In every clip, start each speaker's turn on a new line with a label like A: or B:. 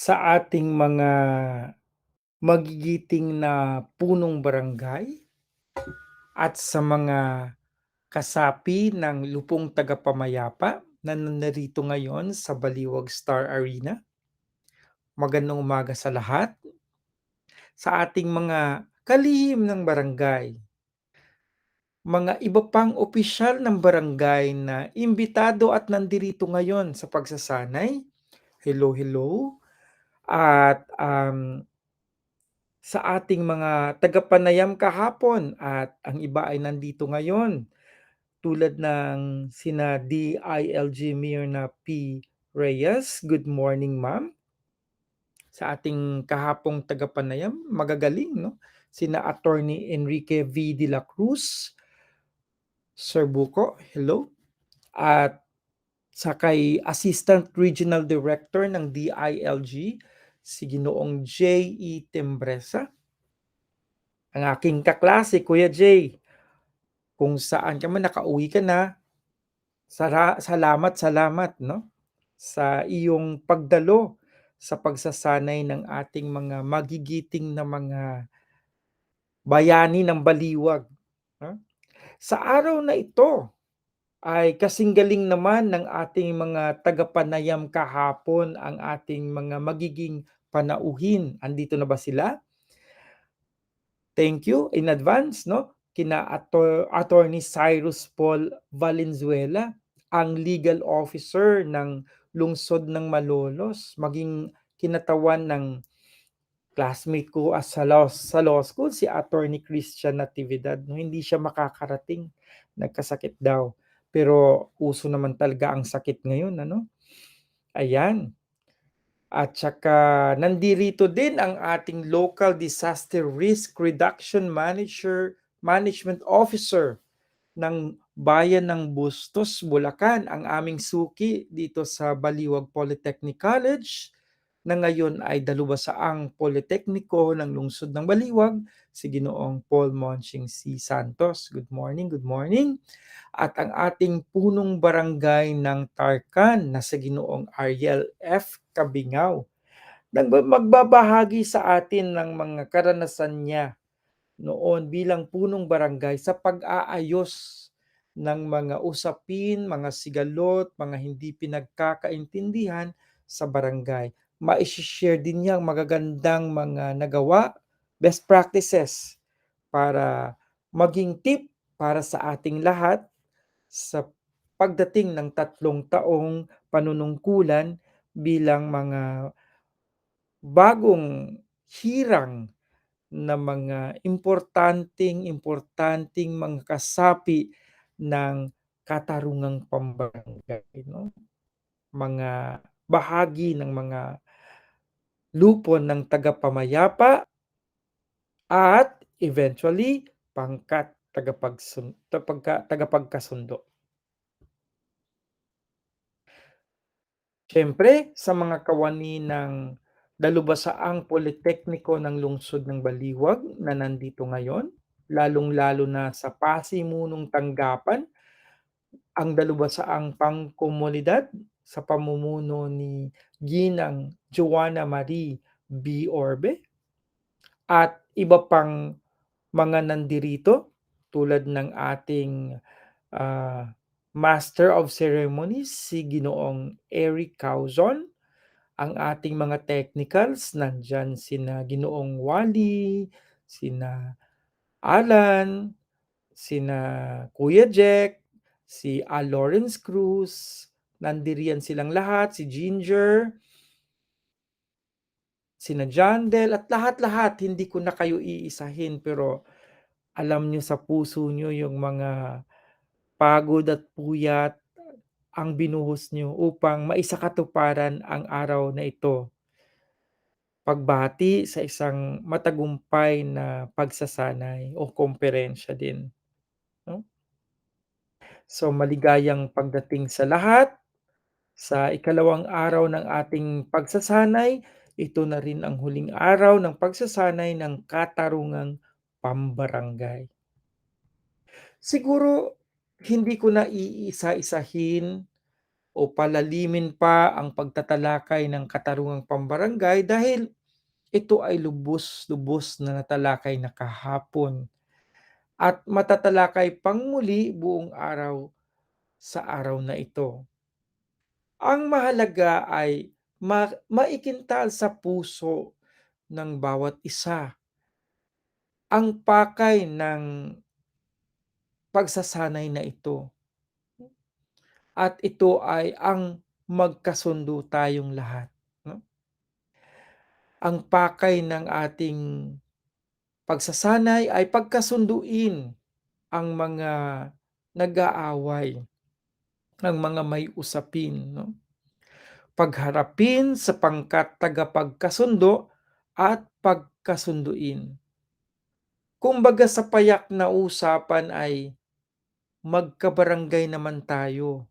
A: Sa ating mga magigiting na punong barangay at sa mga kasapi ng lupong tagapamayapa na narito ngayon sa Baliwag Star Arena. Magandang umaga sa lahat. Sa ating mga kalihim ng barangay, mga iba pang opisyal ng barangay na imbitado at nandirito ngayon sa pagsasanay. Hello, hello. At um, sa ating mga tagapanayam kahapon at ang iba ay nandito ngayon tulad ng sina DILG Mayor na P. Reyes. Good morning, ma'am. Sa ating kahapong tagapanayam, magagaling, no? Sina Attorney Enrique V. De La Cruz, Sir Buko, hello. At sa kay Assistant Regional Director ng DILG, si Ginoong J.E. Tembresa. Ang aking kaklase, Kuya J. Kung saan ka man nakauwi ka na, sara, salamat, salamat, no? Sa iyong pagdalo sa pagsasanay ng ating mga magigiting na mga bayani ng baliwag. No? Sa araw na ito, ay kasing galing naman ng ating mga tagapanayam kahapon ang ating mga magiging panauhin. Andito na ba sila? Thank you in advance, no? Kina Ator Attorney Cyrus Paul Valenzuela, ang legal officer ng lungsod ng Malolos, maging kinatawan ng classmate ko as sa law, sa law school, si Attorney Christian Natividad. No, hindi siya makakarating, nagkasakit daw. Pero uso naman talaga ang sakit ngayon, ano? Ayan. At saka nandirito din ang ating Local Disaster Risk Reduction Manager Management Officer ng Bayan ng Bustos, Bulacan, ang aming suki dito sa Baliwag Polytechnic College na ngayon ay dalubasaang Politekniko ng lungsod ng Baliwag, si Ginoong Paul Monching C. Santos. Good morning, good morning at ang ating punong barangay ng Tarkan na sa Ginoong Ariel F. Kabingaw. Magbabahagi sa atin ng mga karanasan niya noon bilang punong barangay sa pag-aayos ng mga usapin, mga sigalot, mga hindi pinagkakaintindihan sa barangay. Ma-share din niya magagandang mga nagawa, best practices para maging tip para sa ating lahat sa pagdating ng tatlong taong panunungkulan bilang mga bagong hirang na mga importanteng importanteng mga kasapi ng katarungang pambarangay no? Mga bahagi ng mga lupon ng tagapamayapa at eventually pangkat tagapagsun tagapagkasundo. Siyempre, sa mga kawani ng dalubasaang Politekniko ng lungsod ng Baliwag na nandito ngayon, lalong-lalo na sa pasimunong tanggapan, ang dalubasaang pangkomunidad sa pamumuno ni Ginang Joanna Marie B. Orbe at iba pang mga nandirito tulad ng ating uh, Master of Ceremonies, si Ginoong Eric Cauzon, ang ating mga technicals, nandyan sina Ginoong Wally, sina Alan, sina Kuya Jack, si Al Lawrence Cruz, nandiriyan silang lahat, si Ginger, sina Jandel, at lahat-lahat, hindi ko na kayo iisahin, pero alam nyo sa puso nyo yung mga pagod at puyat ang binuhos nyo upang maisakatuparan ang araw na ito. Pagbati sa isang matagumpay na pagsasanay o komperensya din. No? So maligayang pagdating sa lahat. Sa ikalawang araw ng ating pagsasanay, ito na rin ang huling araw ng pagsasanay ng katarungang pambarangay. Siguro hindi ko na iisa-isahin o palalimin pa ang pagtatalakay ng katarungang pambarangay dahil ito ay lubos-lubos na natalakay na kahapon at matatalakay pang muli buong araw sa araw na ito. Ang mahalaga ay ma maikintal sa puso ng bawat isa ang pakay ng pagsasanay na ito. At ito ay ang magkasundo tayong lahat, no? Ang pakay ng ating pagsasanay ay pagkasunduin ang mga nag-aaway, ang mga may usapin, no? Pagharapin sa pangkat tagapagkasundo at pagkasunduin. Kumbaga sa payak na usapan ay magkabarangay naman tayo,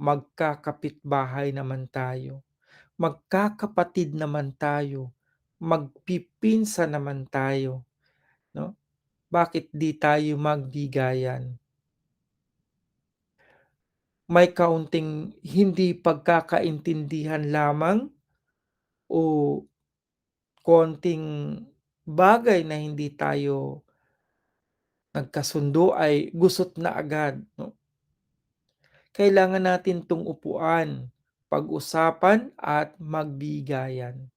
A: magkakapitbahay naman tayo, magkakapatid naman tayo, magpipinsan naman tayo, no? Bakit di tayo magbigayan? May kaunting hindi pagkakaintindihan lamang o konting bagay na hindi tayo nagkasundo ay gusot na agad, no? Kailangan natin 'tong upuan, pag-usapan at magbigayan.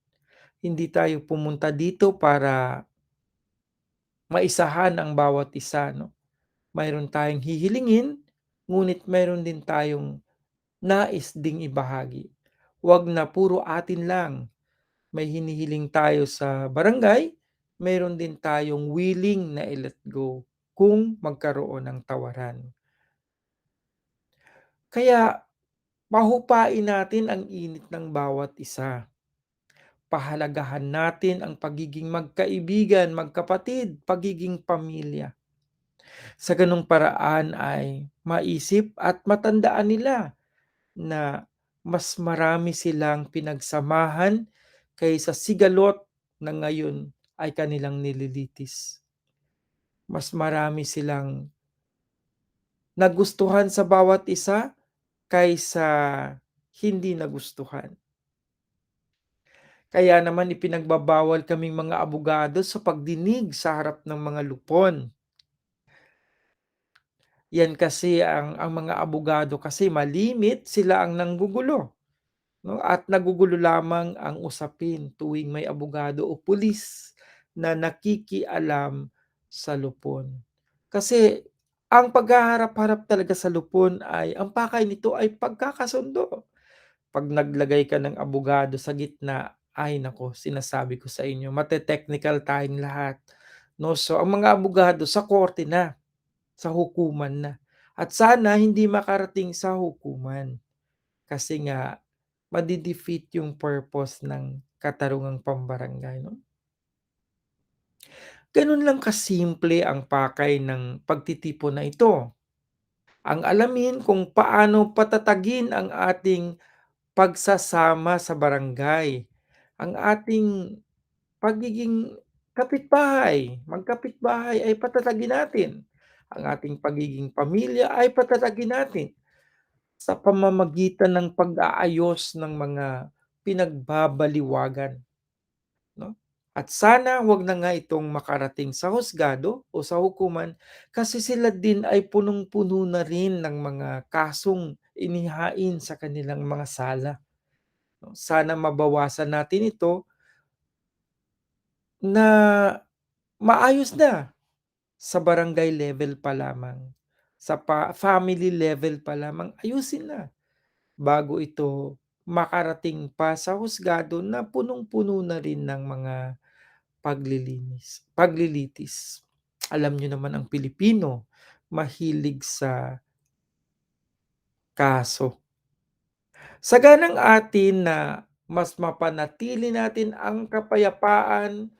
A: Hindi tayo pumunta dito para maisahan ang bawat isa, no? Mayroon tayong hihilingin, ngunit mayroon din tayong nais ding ibahagi. Wag na puro atin lang. May hinihiling tayo sa barangay, mayroon din tayong willing na i-let go kung magkaroon ng tawaran. Kaya pahupain natin ang init ng bawat isa. Pahalagahan natin ang pagiging magkaibigan, magkapatid, pagiging pamilya. Sa ganung paraan ay maisip at matandaan nila na mas marami silang pinagsamahan kaysa sigalot na ngayon ay kanilang nililitis. Mas marami silang nagustuhan sa bawat isa kaysa hindi nagustuhan. Kaya naman ipinagbabawal kaming mga abogado sa pagdinig sa harap ng mga lupon. Yan kasi ang ang mga abogado kasi malimit sila ang nanggugulo, no? At nagugulo lamang ang usapin tuwing may abogado o pulis na nakikialam sa lupon. Kasi ang paghaharap-harap talaga sa lupon ay ang pakay nito ay pagkakasundo. 'Pag naglagay ka ng abogado sa gitna, ay naku sinasabi ko sa inyo mate-technical tayong lahat, no? So ang mga abogado sa korte na, sa hukuman na. At sana hindi makarating sa hukuman. Kasi nga made-defeat yung purpose ng katarungang pambarangay, no? Ganun lang kasimple ang pakay ng pagtitipon na ito. Ang alamin kung paano patatagin ang ating pagsasama sa barangay, ang ating pagiging kapitbahay, magkapitbahay ay patatagin natin. Ang ating pagiging pamilya ay patatagin natin sa pamamagitan ng pag-aayos ng mga pinagbabaliwagan, no? At sana wag na nga itong makarating sa husgado o sa hukuman kasi sila din ay punong-puno na rin ng mga kasong inihain sa kanilang mga sala, no? Sana mabawasan natin ito na maayos na sa barangay level pa lamang, sa pa family level pa lamang ayusin na, bago ito makarating pa sa husgado na punong-puno na rin ng mga paglilinis paglilitis. Alam niyo naman ang Pilipino, mahilig sa kaso. Saganang atin na mas mapanatili natin ang kapayapaan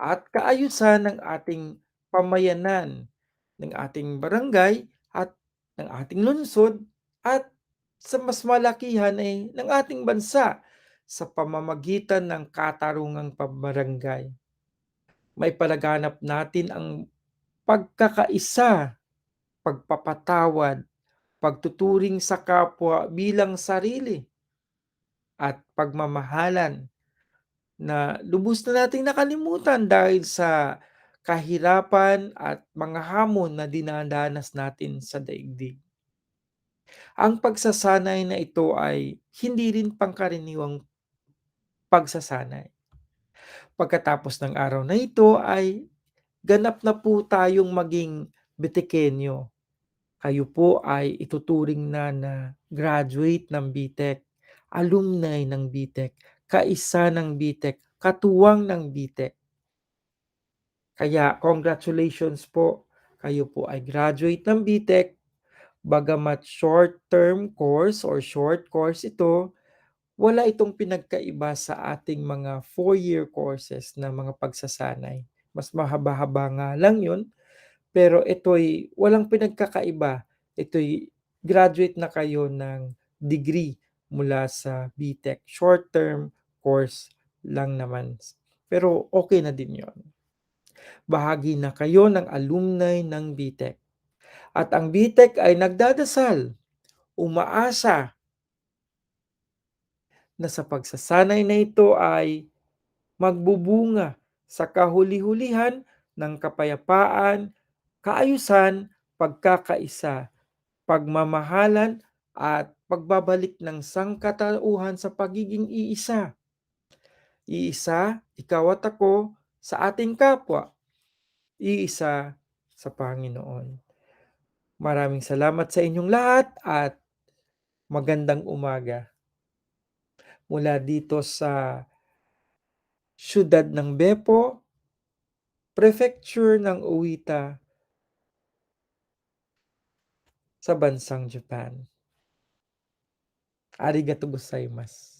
A: at kaayusan ng ating pamayanan, ng ating barangay at ng ating lungsod at sa mas malakihan ay ng ating bansa sa pamamagitan ng katarungang pambarangay. Maipalaganap natin ang pagkakaisa, pagpapatawad, pagtuturing sa kapwa bilang sarili, at pagmamahalan na lubos na nating nakalimutan dahil sa kahirapan at mga hamon na dinadanas natin sa daigdig. Ang pagsasanay na ito ay hindi rin pangkaraniwang pagsasanay. Pagkatapos ng araw na ito ay ganap na po tayong maging Betekenyo. Kayo po ay ituturing na na graduate ng BTEC, alumni ng BTEC, kaisa ng BTEC, katuwang ng BTEC. Kaya congratulations po, kayo po ay graduate ng BTEC. Bagamat short-term course or short course ito, wala itong pinagkaiba sa ating mga four-year courses na mga pagsasanay. Mas mahaba-haba nga lang yun, pero ito'y walang pinagkakaiba. Ito'y graduate na kayo ng degree mula sa BTEC. Short-term course lang naman. Pero okay na din yon. Bahagi na kayo ng alumni ng BTEC. At ang BTEC ay nagdadasal, umaasa na sa pagsasanay na ito ay magbubunga sa kahuli-hulihan ng kapayapaan, kaayusan, pagkakaisa, pagmamahalan at pagbabalik ng sangkatauhan sa pagiging iisa. Iisa, ikaw at ako, sa ating kapwa. Iisa sa Panginoon. Maraming salamat sa inyong lahat at magandang umaga. Mula dito sa siyudad ng Beppo, Prefecture ng Uita, sa bansang Japan. Arigato gozaimasu.